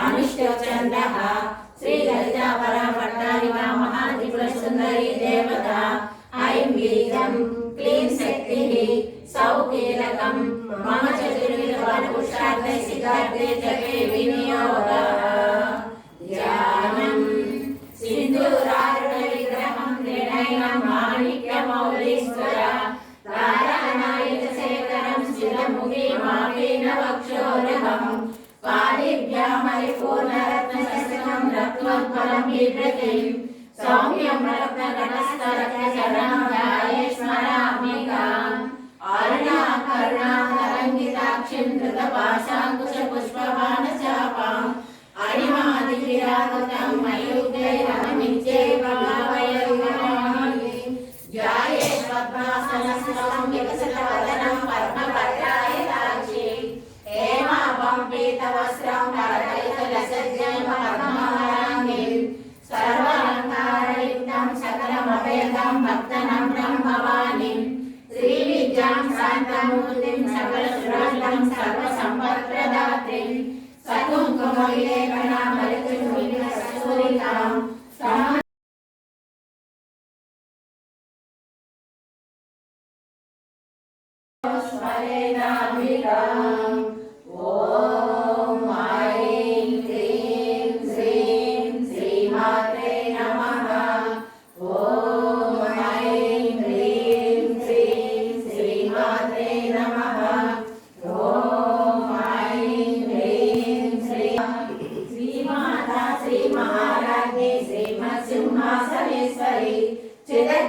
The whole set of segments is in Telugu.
అమిష్టచండః శ్రీ లలితాపరా సింధూరారుణ విగ్రహం నిర్ణయం श्यामलिपूर्णरत्नसहस्रं रत्नोत्पलं बिभ्रतीं सौम्यं रत्नगणस्तरत्नचरणं ध्याये स्मराम्बिकाम् अर्णां कर्णां तरङ्गिताक्षिं धृतपाशाङ्कुशपुष्पवाणचापाम् अणिमादिगिराकृतं मयूर्गैरहमि Santa Mude.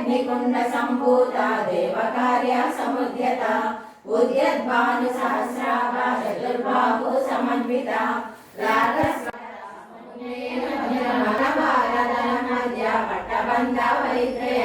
అగ్నికుండ సంభూత దేవకార్య సముద్యత ఉద్యద్భాను సహస్రాభ చతుర్బాహు సమన్విత. రాగస్వర మధ్య పట్టబంధ వైద్రయ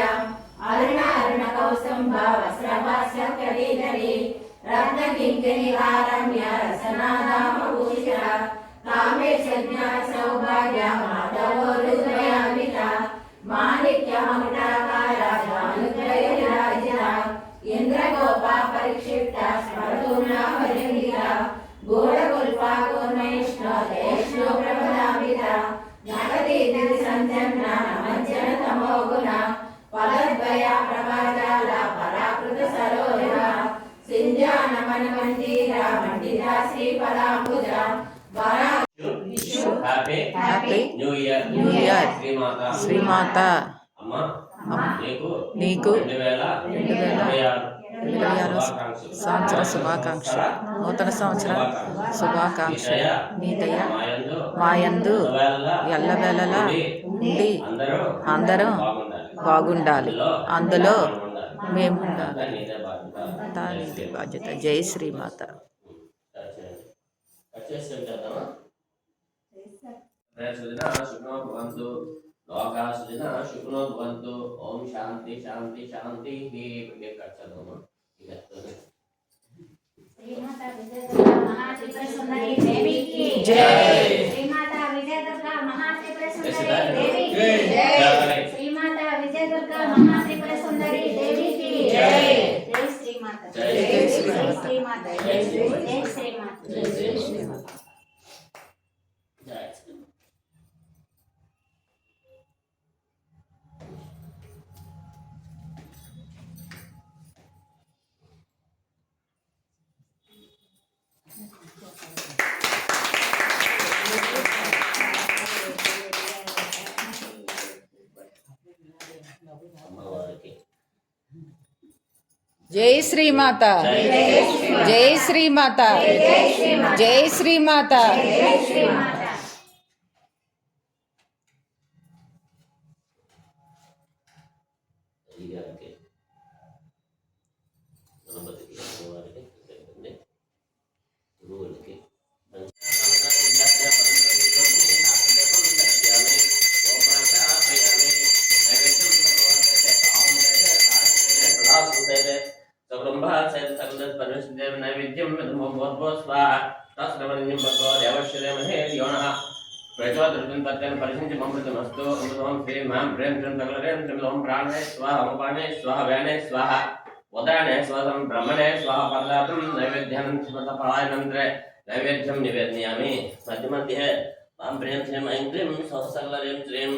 హ్యాపీ న్యూ ఇయర్. శ్రీమాత. శ్రీమాత. నీకు రెండు వేల ఇరవై ఆరు. సంవత్సర శుభాకాంక్ష నూతన సంవత్సర శుభాకాంక్ష మీ దయ మాయందు ఎల్లవేళలా ఎల్లవేళలా ఉండి అందరూ బాగుండాలి. అందులో. మేము ఉండాలి. బాధ్యత. అంతా నీదే బాధ్యత జై శ్రీమాత కట్ చేయండి. కట్ చేసి చేద్దామా సుదిన శుభ్నో భవంతు లోకా సుదిన శుభ్నో భవంతు ఓం శాంతి శాంతి శాంతి మీరు కట్ చేద్దామా ఇక శ్రీమాతా విజయదుర్గా మహాత్రిపుర సుందరి దేవికి జై. శ్రీమాతా విజయదుర్గా మహాత్రిపుర సుందరి జై. దేవికి జై. శ్రీమాతా విజయదుర్గా మహాత్రిపుర సుందరి దేవికి జై. జై శ్రీమాత జై. జై శ్రీమాత. శ్రీమాత జై జై శ్రీమాత. జై శ్రీమాత జై శ్రీమాత. జై శ్రీమాత. జై శ్రీమాత. జై శ్రీమాత. జై శ్రీమాత ప్రచోదృతం తత్వం పరిశించి మమృతమస్తు అమృతం శ్రీ మాం ప్రేం త్రం సకలరేం త్రిమిదం ప్రాణే స్వాహ ఉపానే స్వాహ వ్యానే స్వాహ ఉదానే స్వసం బ్రహ్మణే స్వాహ పదార్థం నైవేద్యం స్మృత పరాయనంత్రే నైవేద్యం నివేదయామి మధ్య మధ్య మాం ప్రేం శ్రీం ఐం క్లీం స్వసకలరేం శ్రీం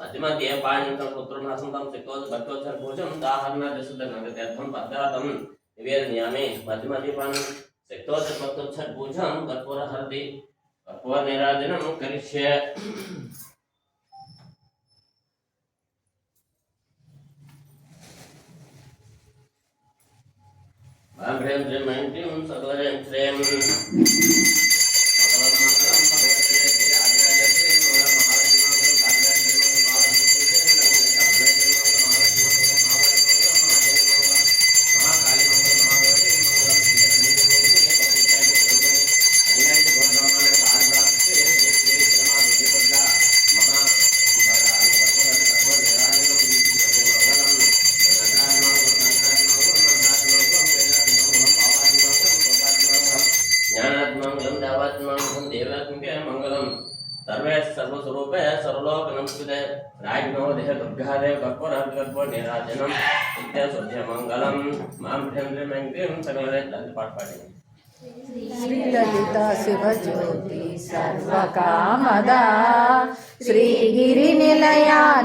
మధ్య మధ్య పాణింతం పుత్రం హసంతం శక్తోజ భక్తోత్సర పూజం దాహరణ దశుద్ధ గంగతీర్థం పద్దాతం निवेदयामि मध्यमदीपान् शक्तोत्तमत्वच्छत्पूजां कर्पूरहरति कर्पूरनिराजनं करिष्ये ं। ह्रीं श्रीं ऐं क्लीं सगोरं श्रेयं देवरात्मिके मङ्गलं सर्वे सर्वस्वरूपे सर्वलोकनंस्कृते राज्ञो देहदुर्गादेव कर्पूरकर्पूरनिराजनम् इत्यसुध्यमङ्गलं माँ भ्यन्द्रमङ्गीं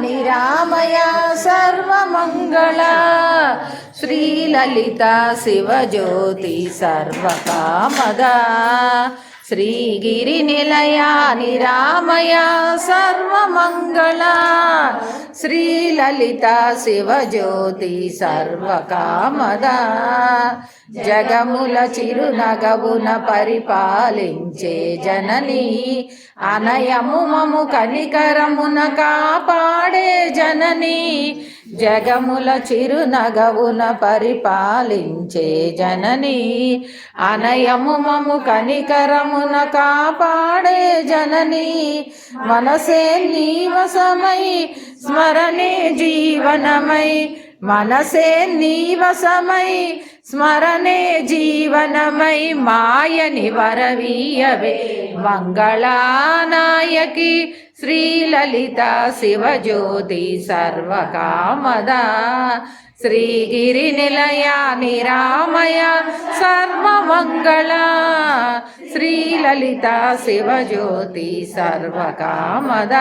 निरामया శ్రీగిరినిలయా శ్రీగిరి నిరామయ సర్వమంగళ. శ్రీలలిత శివజ్యోతి సర్వకామదా. జగముల చిరునగవున పరిపాలించే జనని. అనయము మము కనికరమున కాపాడే జనని. జగముల చిరునగవున పరిపాలించే జనని. అనయము మము కనికరమున కాపాడే జనని మనసే నీవసమై స్మరణే జీవనమై మనసే నీవసమై స్మరణే జీవనమై మాయని వరవీయవే మంగళానాయకి శ్రీలలిత శివజ్యోతి సర్వకామద శ్రీగిరి నిలయ నిరామయ సర్వమంగళ శ్రీలలిత శివజ్యోతి సర్వకామద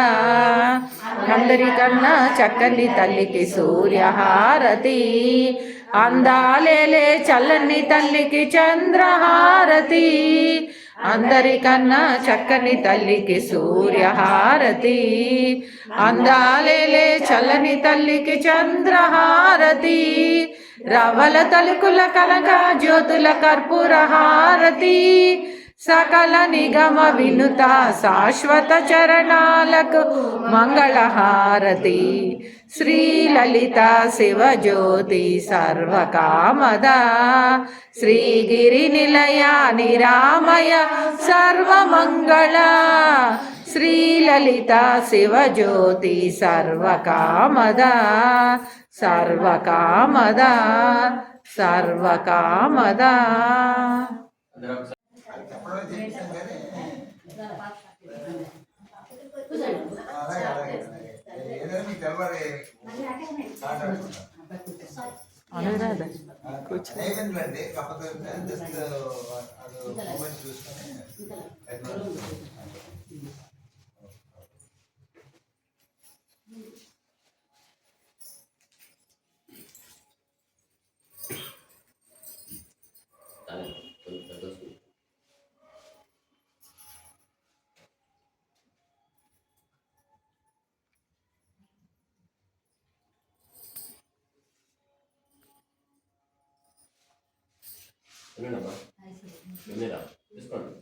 అందరికన్నా చక్కని తల్లికి సూర్యహారతి అందాలేలే చల్లని తల్లికి చంద్రహారతి అందరికన్నా చక్కని తల్లికి సూర్యహారతి. అందాలేలే చల్లని తల్లికి చంద్రహారతి. రవల తలుకుల కనక జ్యోతుల కర్పూరహారతి. సకల నిగమ వినుత శాశ్వత చరణాలకు మంగళహారతి. శ్రీలలిత శివజ్యోతి సర్వకామదా. శ్రీగిరి నిలయ నిరామయ సర్వమంగళ. శ్రీలలిత శివజ్యోతి సర్వకామదా. సర్వకామదా. అనురాధ అయిపోయిందండి కాకపోతే జస్ట్ అది చూసుకొని తినండమ్మా. తినేరా? తీసుకోండి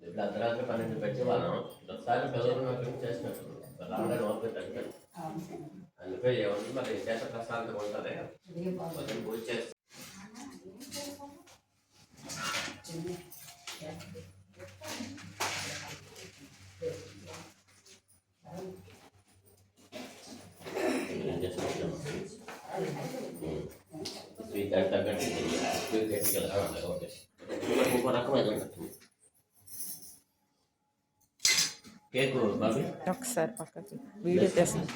ఇప్పుడు అర్ధరాత్రి పన్నెండు పెట్టేవాళ్ళం ఒకసారి నాకు చేసినట్టు రావడానికి ఓపిక తగ్గాడు అందుకే ఏమన్నా మరి చేత ప్రశాంతంగా ఉంటుంది కొంచెం పూజ చేస్తే దానికి కేక్ బాబీ ఒకసారి పక్కకి వీడియో తీస్తాను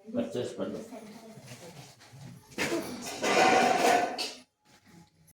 పర్చేస్ పండు